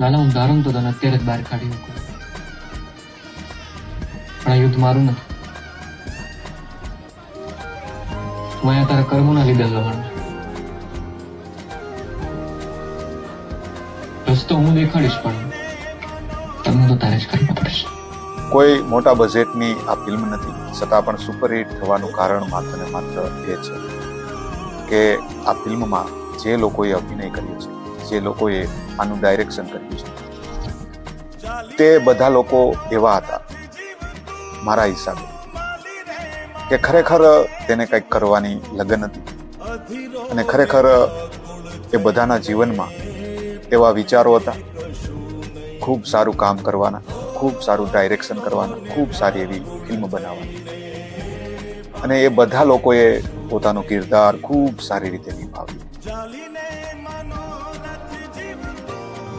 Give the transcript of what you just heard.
લાલા હું ધારું તો તને અત્યારે જ બહાર કાઢી મૂકું. પણ આ યુદ્ધ મારું નથી. હું અહીંયા તારા કર્મોના લીધે લડવાનું રસ્તો હું દેખાડીશ પણ તમને તો તારે જ કરવો પડશે. કોઈ મોટા બજેટની આ ફિલ્મ નથી, છતાં પણ સુપરહિટ થવાનું કારણ માત્ર ને માત્ર એ છે કે આ ફિલ્મમાં જે લોકોએ અભિનય કર્યો છે જે લોકોએ આનું ડાયરેક્શન કર્યું છે. તે બધા લોકો એવા હતા, મારા હિસાબે, કે ખરેખર તેને કંઈક કરવાની લગન હતી. અને ખરેખર એ બધાના જીવનમાં એવા વિચારો હતા. ખૂબ સારું કામ કરવાના, ખૂબ સારું ડાયરેક્શન કરવાના, ખૂબ સારી એવી ફિલ્મ બનાવવાની. અને એ બધા લોકોએ પોતાનો કિરદાર ખૂબ સારી રીતે નિભાવ્યો.